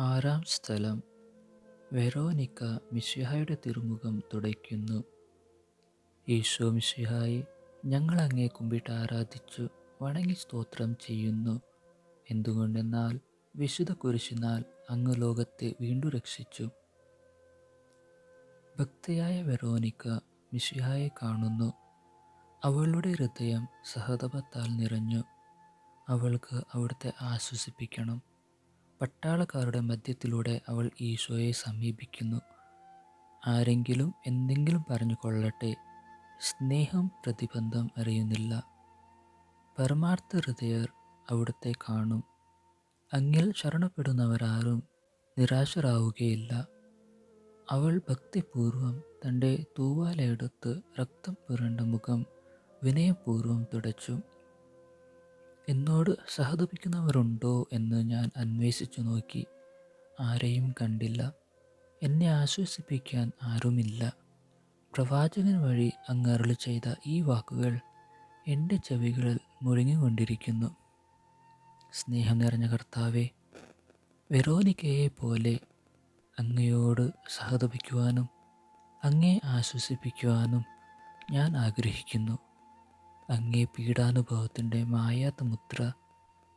ആറാം സ്ഥലം. വെറോനിക്ക മിശിഹായുടെ തിരുമുഖം തുടയ്ക്കുന്നു. ഈശോ മിഷിഹായി ഞങ്ങൾ അങ്ങേ കുമ്പിട്ട് ആരാധിച്ചു വണങ്ങി സ്തോത്രം ചെയ്യുന്നു. എന്തുകൊണ്ടെന്നാൽ വിശുദ്ധ കുരിശിനാൽ അങ്ങ് ലോകത്തെ വീണ്ടും രക്ഷിച്ചു. ഭക്തയായ വെറോനിക്ക മിശിഹായെ കാണുന്നു. അവളുടെ ഹൃദയം സഹതപത്താൽ നിറഞ്ഞു. അവൾക്ക് അവിടുത്തെ ആശ്വസിപ്പിക്കണം. പട്ടാളക്കാരുടെ മധ്യത്തിലൂടെ അവൾ ഈശോയെ സമീപിക്കുന്നു. ആരെങ്കിലും എന്തെങ്കിലും പറഞ്ഞു കൊള്ളട്ടെ സ്നേഹം പ്രതിബന്ധം അറിയുന്നില്ല. പരമാർത്ഥ ഹൃദയർ അവിടുത്തെ കാണും. അങ്ങിൽ ശരണപ്പെടുന്നവരാരും നിരാശരാവുകയില്ല. അവൾ ഭക്തിപൂർവം തന്റെ തൂവാലയെടുത്ത് രക്തം പുരണ്ട മുഖം വിനയപൂർവം തുടച്ചു. എന്നോട് സഹതപിക്കുന്നവരുണ്ടോ? എന്ന് ഞാൻ അന്വേഷിച്ചു നോക്കി. ആരെയും കണ്ടില്ല. എന്നെ ആശ്വസിപ്പിക്കാൻ ആരുമില്ല. പ്രവാചകൻ വഴി അങ്ങ് ചെയ്ത ഈ വാക്കുകൾ എന്റെ ചെവികളിൽ മുഴങ്ങിക്കൊണ്ടിരിക്കുന്നു. സ്നേഹം നിറഞ്ഞ കർത്താവെ വെറോനിക്കയെ പോലെ അങ്ങയോട് സഹതപിക്കുവാനും അങ്ങേ ആശ്വസിപ്പിക്കുവാനും ഞാൻ ആഗ്രഹിക്കുന്നു. അങ്ങേ പീഡാനുഭവത്തിന്റെ മായാത്ത മുദ്ര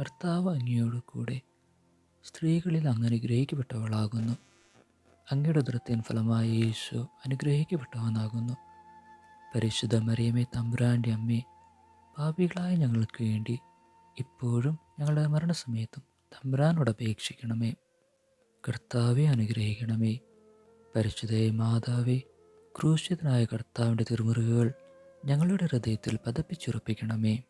കർത്താവ് അങ്ങയോട് കൂടെ സ്ത്രീകളിൽ അങ്ങ് അനുഗ്രഹിക്കപ്പെട്ടവളാകുന്നു അങ്ങയുടെ ദൃത്യൻ ഫലമായ യേശു അനുഗ്രഹിക്കപ്പെട്ടവനാകുന്നു. പരിശുദ്ധ മറിയമേ തമ്പുരാന്റെ അമ്മേ പാപികളായ ഞങ്ങൾക്ക് വേണ്ടി ഇപ്പോഴും ഞങ്ങളുടെ മരണസമയത്തും തമ്പുരാനോട് അപേക്ഷിക്കണമേ. കർത്താവെ അനുഗ്രഹിക്കണമേ. പരിശുദ്ധയെ മാതാവേ ക്രൂശിതനായ കർത്താവിന്റെ തിരുമുറിവുകൾ ഞങ്ങളുടെ ഹൃദയത്തിൽ പതപ്പിച്ചുറപ്പിക്കണമേ.